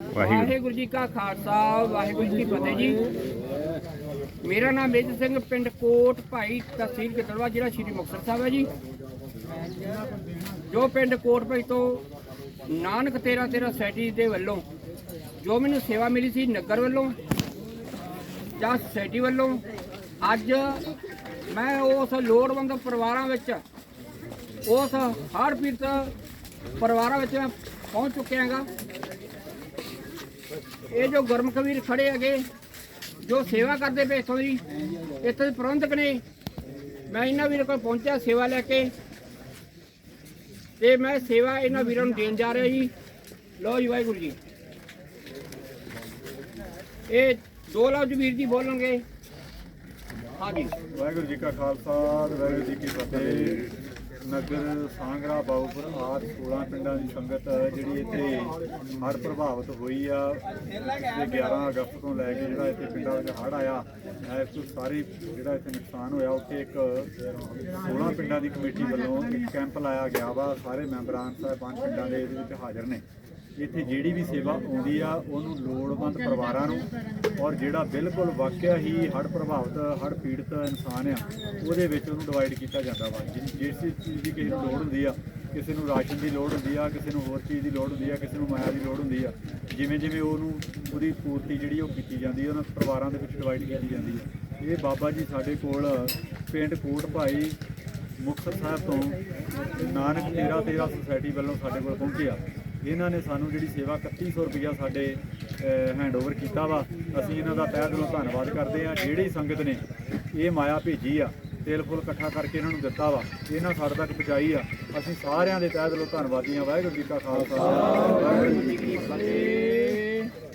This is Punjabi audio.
ਵਾਹਿਗੁਰੂ। ਜੀ ਕਾ ਖਾਲਸਾ, ਵਾਹਿਗੁਰੂ ਜੀ ਕੀ ਫਤਿਹ ਜੀ। ਮੇਰਾ ਨਾਮ ਮੇਜ ਸਿੰਘ, ਪਿੰਡ ਕੋਟ ਭਾਈ ਤਹਿਸੀਲ ਗਿੱਦੜਵਾ, ਜ਼ਿਲ੍ਹਾ ਸ਼੍ਰੀ ਮੁਕਤਸਰ ਸਾਹਿਬ ਹੈ ਜੀ। ਜੋ ਪਿੰਡ ਕੋਟ ਭਾਈ ਤੋਂ ਨਾਨਕ ਤੇਰਾ ਤੇਰਾ ਸੋਸਾਇਟੀ ਦੇ ਵੱਲੋਂ, ਜੋ ਮੈਨੂੰ ਸੇਵਾ ਮਿਲੀ ਸੀ ਨਗਰ ਵੱਲੋਂ ਜਾਂ ਸੋਸਾਇਟੀ ਵੱਲੋਂ, ਅੱਜ ਮੈਂ ਉਸ ਲੋੜਵੰਦ ਪਰਿਵਾਰਾਂ ਵਿੱਚ, ਉਸ ਹਰ ਪੀੜਤ ਪਰਿਵਾਰਾਂ ਵਿੱਚ ਪਹੁੰਚ ਚੁੱਕਿਆ ਹਾਂਗਾ। ਇਹ ਜੋ ਗੁਰਮ ਕਬੀਰ ਖੜੇ ਹੈਗੇ, ਜੋ ਸੇਵਾ ਕਰਦੇ ਪਏ ਇੱਥੋਂ ਦੀ, ਇੱਥੇ ਦੇ ਪ੍ਰਬੰਧਕ ਨੇ, ਮੈਂ ਇਹਨਾਂ ਵੀਰਾਂ ਕੋਲ ਪਹੁੰਚਿਆ ਸੇਵਾ ਲੈ ਕੇ। ਤੇ ਮੈਂ ਸੇਵਾ ਇਹਨਾਂ ਵੀਰਾਂ ਨੂੰ ਦੇਣ ਜਾ ਰਿਹਾ ਜੀ। ਲੋ ਜੀ ਵਾਹਿਗੁਰੂ ਜੀ। ਇਹ ਦੋ ਲਫ਼ਜ਼ ਵੀਰ ਜੀ ਬੋਲਣਗੇ। ਹਾਂਜੀ। ਵਾਹਿਗੁਰੂ ਜੀ ਕਾ ਖਾਲਸਾ, ਵਾਹਿਗੁਰੂ ਜੀ ਕੀ ਫਤਿਹ। ਨਗਰ ਸਾਂਗਰਾ ਬਾਉਪੁਰ ਆਦ 16 ਪਿੰਡਾਂ ਦੀ ਸੰਗਤ ਜਿਹੜੀ ਇੱਥੇ ਹੜ੍ਹ ਪ੍ਰਭਾਵਿਤ ਹੋਈ ਆ ਤੇ 11 ਅਗਸਤ ਤੋਂ ਲੈ ਕੇ ਜਿਹੜਾ ਇੱਥੇ ਪਿੰਡਾਂ ਵਿੱਚ ਹੜ੍ਹ ਆਇਆ ਇਸ ਤੋਂ ਸਾਰੇ ਜਿਹੜਾ ਇੱਥੇ ਨੁਕਸਾਨ ਹੋਇਆ, ਉੱਥੇ ਇੱਕ 16 ਪਿੰਡਾਂ ਦੀ ਕਮੇਟੀ ਵੱਲੋਂ ਇੱਕ ਕੈਂਪ ਲਾਇਆ ਗਿਆ ਵਾ, ਸਾਰੇ ਮੈਂਬਰਾਂ ਸਾਹਿਬਾਨ ਪਿੰਡਾਂ ਦੇ ਇਹਦੇ ਵਿੱਚ ਹਾਜ਼ਰ ਨੇ। ਇੱਥੇ ਜਿਹੜੀ ਵੀ ਸੇਵਾ ਆਉਂਦੀ ਆ, ਉਹਨੂੰ ਲੋੜਵੰਦ ਪਰਿਵਾਰਾਂ ਨੂੰ ਔਰ ਜਿਹੜਾ ਬਿਲਕੁਲ ਵਾਕਿਆ ਹੀ ਹੜ੍ਹ ਪ੍ਰਭਾਵਿਤ, ਹੜ੍ਹ ਪੀੜਤ ਇਨਸਾਨ ਆ, ਉਹਦੇ ਵਿੱਚ ਉਹਨੂੰ ਡਿਵਾਈਡ ਕੀਤਾ ਜਾਂਦਾ ਵਾ। ਜਿ- ਜਿਸ ਚੀਜ਼ ਦੀ ਕਿਸੇ ਨੂੰ ਲੋੜ ਹੁੰਦੀ ਆ, ਕਿਸੇ ਨੂੰ ਰਾਸ਼ਨ ਦੀ ਲੋੜ ਹੁੰਦੀ ਆ, ਕਿਸੇ ਨੂੰ ਹੋਰ ਚੀਜ਼ ਦੀ ਲੋੜ ਹੁੰਦੀ ਆ, ਕਿਸੇ ਨੂੰ ਮਾਇਆ ਦੀ ਲੋੜ ਹੁੰਦੀ ਆ, ਜਿਵੇਂ ਜਿਵੇਂ ਉਹਨੂੰ ਉਹਦੀ ਪੂਰਤੀ ਜਿਹੜੀ ਉਹ ਕੀਤੀ ਜਾਂਦੀ ਆ, ਉਹਨਾਂ ਪਰਿਵਾਰਾਂ ਦੇ ਵਿੱਚ ਡਿਵਾਈਡ ਕੀਤੀ ਜਾਂਦੀ ਆ। ਇਹ ਬਾਬਾ ਜੀ ਸਾਡੇ ਕੋਲ ਪਿੰਡ ਕੋਟ ਭਾਈ ਮੁਕਤਸਰ ਸਾਹਿਬ ਤੋਂ ਨਾਨਕ ਤੇਰਾ ਤੇਰਾ ਸੁਸਾਇਟੀ ਵੱਲੋਂ ਸਾਡੇ ਕੋਲ ਪਹੁੰਚਿਆ ਇਹਨਾਂ ਨੇ ਸਾਨੂੰ ਜਿਹੜੀ ਸੇਵਾ 3100 ਰੁਪਇਆ ਸਾਡੇ ਹੈਂਡਓਵਰ ਕੀਤਾ ਵਾ, ਅਸੀਂ ਇਹਨਾਂ ਦਾ ਤਹਿ ਦਿਲੋਂ ਧੰਨਵਾਦ ਕਰਦੇ ਆ ਜਿਹੜੀ ਸੰਗਤ ਨੇ ਇਹ ਮਾਇਆ ਭੇਜੀ ਆ, ਤੇਲ ਫੁੱਲ ਇਕੱਠਾ ਕਰਕੇ ਇਹਨਾਂ ਨੂੰ ਦਿੱਤਾ ਵਾ, ਇਹਨਾਂ ਸਾਡੇ ਤੱਕ ਪਹੁੰਚਾਈ ਆ। ਅਸੀਂ ਸਾਰਿਆਂ ਦੇ ਤਹਿ ਦਿਲੋਂ ਧੰਨਵਾਦੀ ਆ ਵਾਹਿਗੁਰੂ ਜੀ ਕਾ ਖਾਲਸਾ, ਵਾਹਿਗੁਰੂ ਜੀ ਕੀ ਫਤਿਹ।